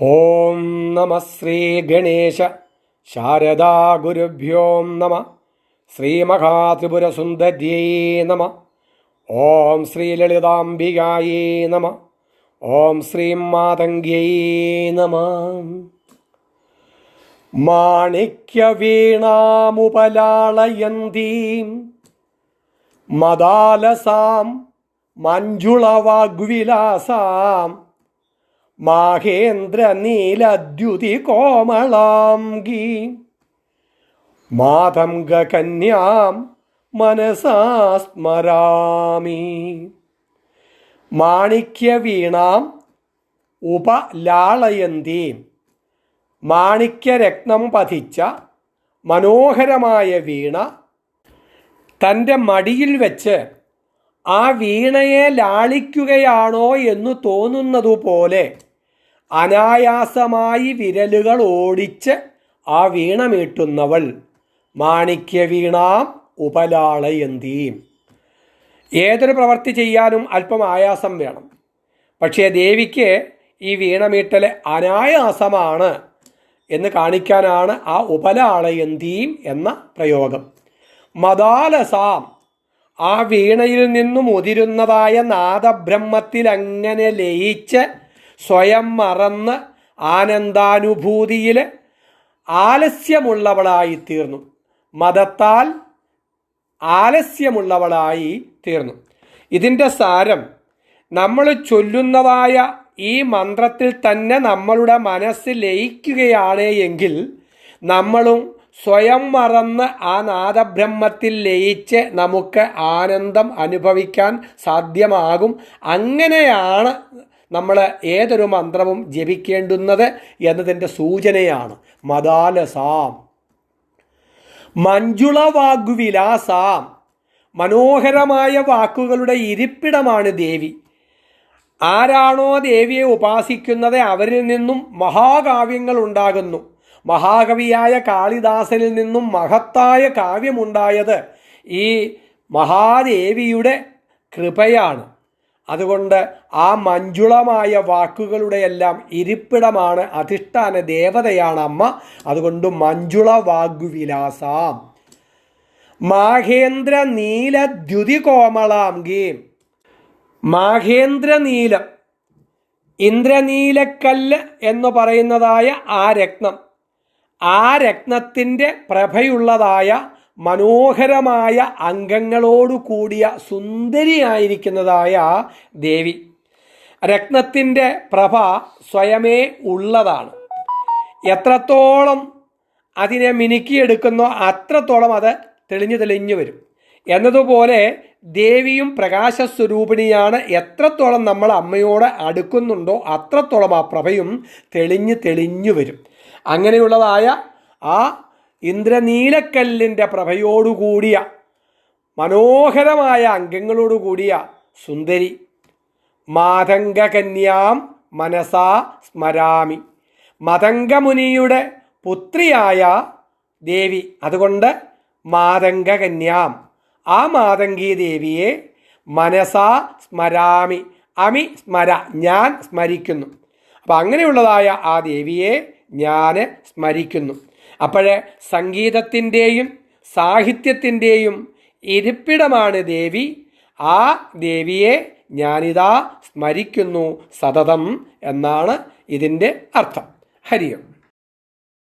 ഓം നമ ശ്രീ ഗണേശ ശാരദാ ഗുരുഭ്യോം നമ. ശ്രീമഹാത്രിപുരസുന്ദര്യൈ നമ. ഓം ശ്രീ ലളിതാംബികായേ നമ. ഓം ശ്രീ മാതംഗ്യൈ നമ. മാണിക്യവീണാമുപലാളയന്തീം മദാലസാം മഞ്ജുളവാഗ്വിലാസാം മാഹേന്ദ്ര നീലദ്യുതി കോമളാംഗി മാതംഗകന്യാം മനസാ സ്മരാമി മാണിക്യവീണാം ഉപലാളയന്തീം. മാണിക്യരത്നം പതിച്ച മനോഹരമായ വീണ തന്റെ മടിയിൽ വെച്ച് ആ വീണയെ ലാളിക്കുകയാണോ എന്ന് തോന്നുന്നതുപോലെ അനായാസമായി വിരലുകൾ ഓടിച്ച് ആ വീണ മാണിക്യവീണാം ഉപലാളയന്തീം ഏതൊരു പ്രവൃത്തി ചെയ്യാനും അല്പം ആയാസം വേണം. പക്ഷേ ദേവിക്ക് ഈ വീണമീട്ടൽ അനായാസമാണ് എന്ന് കാണിക്കാനാണ് ആ ഉപലാളയന്തീം എന്ന പ്രയോഗം. മദാലസാം ആ വീണയിൽ നിന്നും ഉതിരുന്നതായ നാദബ്രഹ്മത്തിൽ അങ്ങനെ ലയിച്ച് സ്വയം മറന്ന് ആനന്ദാനുഭൂതിയിൽ ആലസ്യമുള്ളവളായി തീർന്നു. മതത്താൽ ആലസ്യമുള്ളവളായി തീർന്നു. ഇതിന്റെ സാരം നമ്മൾ ചൊല്ലുന്നതായ ഈ മന്ത്രത്തിൽ തന്നെ നമ്മളുടെ മനസ്സ് ലയിക്കുകയാണ് എങ്കിൽ നമ്മളും സ്വയം മറന്ന് ആ നാദബ്രഹ്മത്തിൽ ലയിച്ച് നമുക്ക് ആനന്ദം അനുഭവിക്കാൻ സാധ്യമാകും. അങ്ങനെയാണ് നമ്മൾ ഏതൊരു മന്ത്രവും ജപിക്കേണ്ടുന്നത് എന്നതിന്റെ സൂചനയാണ്. മദാലസാം. മഞ്ജുള വാഗ്വിലാസാം മനോഹരമായ വാക്കുകളുടെ ഇരിപ്പിടമാണ് ദേവി. ആരാണോ ദേവിയെ ഉപാസിക്കുന്നത് അവരിൽ നിന്നും മഹാകാവ്യങ്ങൾ ഉണ്ടാകുന്നു. മഹാകവിയായ കാളിദാസനിൽ നിന്നും മഹത്തായ കാവ്യമുണ്ടായത് ഈ മഹാദേവിയുടെ കൃപയാണ്. അതുകൊണ്ട് ആ മഞ്ജുളമായ വാക്കുകളുടെ എല്ലാം ഇരിപ്പിടമാണ് അധിഷ്ഠാന ദേവതയാണ് അമ്മ. അതുകൊണ്ട് മഞ്ജുള വാഗ്വിലാസാം മാഹേന്ദ്ര ദ്യുതി കോമളാംഗീം മാഹേന്ദ്ര നീലം ഇന്ദ്രനീലക്കല്ല് എന്ന് പറയുന്നതായ ആ രത്നം ആ രത്നത്തിന്റെ പ്രഭയുള്ളതായ മനോഹരമായ അംഗങ്ങളോടു കൂടിയ സുന്ദരിയായിരിക്കുന്നതായ ദേവി. രത്നത്തിന്റെ പ്രഭ സ്വയമേ ഉള്ളതാണ്. എത്രത്തോളം അതിനെ മിനുക്കിയെടുക്കുന്നോ അത്രത്തോളം അത് തെളിഞ്ഞു തെളിഞ്ഞു വരും. എന്നതുപോലെ ദേവിയും പ്രകാശസ്വരൂപിണിയാണ് എത്രത്തോളം നമ്മൾ അമ്മയോട് അടുക്കുന്നുണ്ടോ അത്രത്തോളം ആ പ്രഭയും തെളിഞ്ഞു തെളിഞ്ഞു വരും. അങ്ങനെയുള്ളതായ ആ ഇന്ദ്രനീലക്കല്ലിന്റെ പ്രഭയോടുകൂടിയ മനോഹരമായ അംഗങ്ങളോടുകൂടിയ സുന്ദരി. മാതംഗകന്യാം മനസാ സ്മരാമി. മതംഗമുനിയുടെ പുത്രിയായ ദേവി. അതുകൊണ്ട് മാതംഗകന്യാം. ആ മാതംഗി ദേവിയെ മനസാ സ്മരാമി. അമി സ്മര ഞാൻ സ്മരിക്കുന്നു. അപ്പം അങ്ങനെയുള്ളതായ ആ ദേവിയെ ഞാൻ സ്മരിക്കുന്നു. അപ്പോഴേ സംഗീതത്തിന്റെയും സാഹിത്യത്തിന്റെയും ഇരിപ്പിടമാണ് ദേവി. ആ ദേവിയെ ഞാനിതാ സ്മരിക്കുന്നു സതതം എന്നാണ് ഇതിന്റെ അർത്ഥം. ഹരിയം